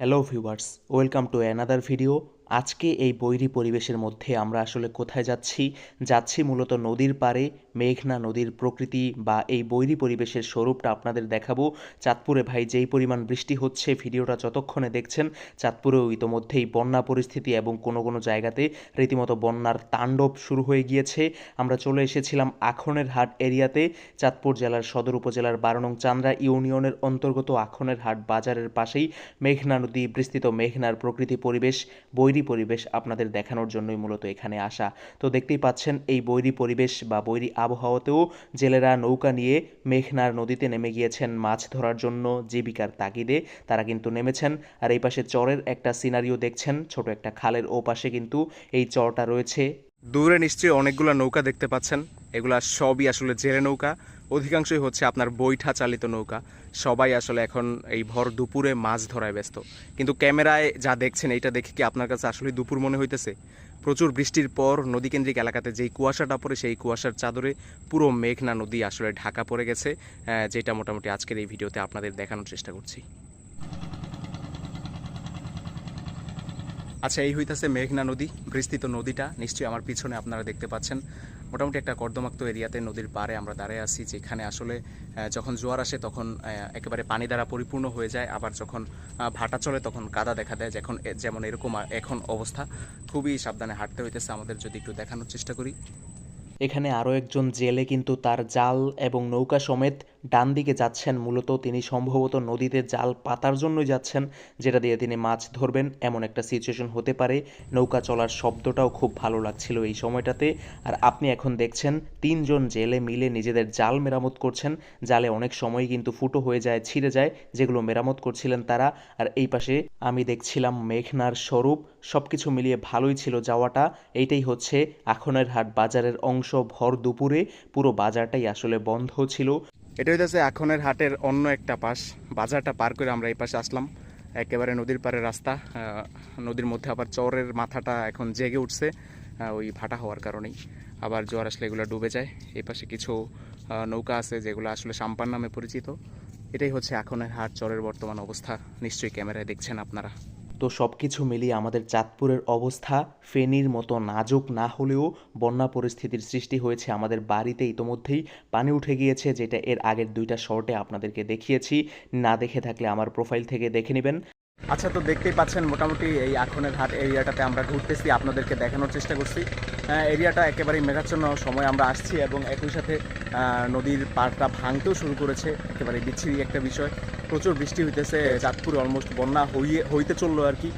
Hello viewers welcome to another video আজকে এই বৈরী পরিবেশের মধ্যে আমরা আসলে কোথায় যাচ্ছি? যাচ্ছি মূলত নদীর পাড়ে, মেঘনা নদীর প্রকৃতি বা এই বৈরী পরিবেশের স্বরূপটা আপনাদের দেখাবো। চাঁদপুরে ভাই যেই পরিমাণ বৃষ্টি হচ্ছে, ভিডিওটা যতক্ষণে দেখছেন, চাঁদপুরেও ইতোমধ্যেই বন্যা পরিস্থিতি এবং কোনো কোনো জায়গাতে রীতিমতো বন্যার তাণ্ডব শুরু হয়ে গিয়েছে। আমরা চলে এসেছিলাম আখনের হাট এরিয়াতে। চাঁদপুর জেলার সদর উপজেলার বারো নং চান্দ্রা ইউনিয়নের অন্তর্গত আখনের হাট বাজারের পাশেই মেঘনা নদী বিস্তৃত মেঘনার প্রকৃতি পরিবেশ। বৈরী পরিবেশ আপনাদের দেখানোর জন্যই মূলত এখানে আসা। তো দেখতেই পাচ্ছেন, এই বৈরী পরিবেশ বা বৈরী আবহাওয়াতেও জেলেরা নৌকা নিয়ে মেঘনার নদীতে নেমে গিয়েছেন মাছ ধরার জন্য জীবিকার তাগিদে। তারা কিন্তু নেমেছেন আর এই পাশে চরের একটা সিনারিও দেখছেন, ছোট একটা খালের ও পাশে কিন্তু এই চরটা রয়েছে। দূরে নিশ্চয়ই অনেকগুলো নৌকা দেখতে পাচ্ছেন, এগুলা সবই আসলে জেলে নৌকা। অধিকাংশই হচ্ছে আপনার বৈঠা চালিত নৌকা। সবাই আসলে এখন এই ভর দুপুরে মাছ ধরায় ব্যস্ত। কিন্তু ক্যামেরায় যা দেখছেন, এইটা দেখে কি আপনার কাছে আসলে দুপুর মনে হইতেছে? প্রচুর বৃষ্টির পর নদীকেন্দ্রিক এলাকাতে যেই কুয়াশাটা পড়ে, সেই কুয়াশার চাদরে পুরো মেঘনা নদী আসলে ঢাকা পড়ে গেছে যেটা মোটামুটি আজকের এই ভিডিওতে আপনাদের দেখানোর চেষ্টা করছি। আচ্ছা এই হইতাছে মেঘনা নদী, বিস্তৃত নদীটা। নিশ্চয়ই আমার পিছনে আপনারা দেখতে পাচ্ছেন। মোটামুটি একটা কর্দমাক্ত এরিয়াতে নদীর পাড়ে আমরা দাঁড়িয়ে আছি, যেখানে আসলে যখন জোয়ার আসে তখন একেবারে পানি দ্বারা পরিপূর্ণ হয়ে যায়। আবার যখন ভাটা চলে তখন কাদা দেখা দেয়, যখন যেমন এরকম এখন অবস্থা। খুবই সাবধানে হাঁটতে হইতেছে আমাদের, যদি একটু দেখানোর চেষ্টা করি। এখানে আরও একজন জেলে কিন্তু তার জাল এবং নৌকা সমেত ডান দিকে যাচ্ছেন, মূলত তিনি সম্ভবত নদীতে জাল পাতার জন্যই যাচ্ছেন, যেটা দিয়ে তিনি মাছ ধরবেন। এমন একটা সিচুয়েশন হতে পারে। নৌকা চলার শব্দটাও খুব ভালো লাগছিল এই সময়টাতে। আর আপনি এখন দেখছেন, তিনজন জেলে মিলে নিজেদের জাল মেরামত করছেন। জালে অনেক সময় কিন্তু ফুটো হয়ে যায়, ছিঁড়ে যায়, যেগুলো মেরামত করছিলেন তারা। আর এই পাশে আমি দেখছিলাম মেঘনার স্বরূপ। সব কিছু মিলিয়ে ভালোই ছিল যাওয়াটা। এইটাই হচ্ছে আখনের হাট বাজারের অংশ। ভর দুপুরে পুরো বাজারটাই আসলে বন্ধ ছিল। এটা হইতেছে এখনের হাটের অন্য একটা পাশ। বাজারটা পার করে আমরা এই পাশে আসলাম। একেবারে নদীর পাড়ে রাস্তা। নদীর মধ্যে আবার চরের মাথাটা এখন জেগে উঠছে ওই ভাটা হওয়ার কারণেই। আবার জোয়ার আসলে এগুলো ডুবে যায়। এই পাশে কিছু নৌকা আছে যেগুলো আসলে সাম্পান নামে পরিচিত। এটাই হচ্ছে এখনের হাট, চরের বর্তমান অবস্থা। নিশ্চয়ই ক্যামেরায় দেখছেন আপনারা। তো সব কিছু মিলিয়ে আমাদের চাঁদপুরের অবস্থা ফেনীর মতো নাজুক না হলেও বন্যা পরিস্থিতির সৃষ্টি হয়েছে আমাদের বাড়িতে ইতোমধ্যেই। পানি উঠে গিয়েছে যেটা এর আগের দুইটা শর্টে আপনাদেরকে দেখিয়েছি। না দেখে থাকলে আমার প্রোফাইল থেকে দেখে নেবেন। আচ্ছা তো দেখতেই পাচ্ছেন মোটামুটি এই আখনের হাট এরিয়াটাতে আমরা ঘুরতেছি আপনাদেরকে দেখানোর চেষ্টা করছি। আহ, এরিয়াটা একেবারেই মেঘাচ্ছন্ন সময় আমরা আসছি এবং একই সাথে নদীর পাড়টা ভাঙতেও শুরু করেছে, একেবারে বিচ্ছিরি একটা বিষয়। প্রচুর বৃষ্টি হইতেছে চাঁদপুরে অলমোস্ট বন্যা হইয়ে হইতে চলল আর কি।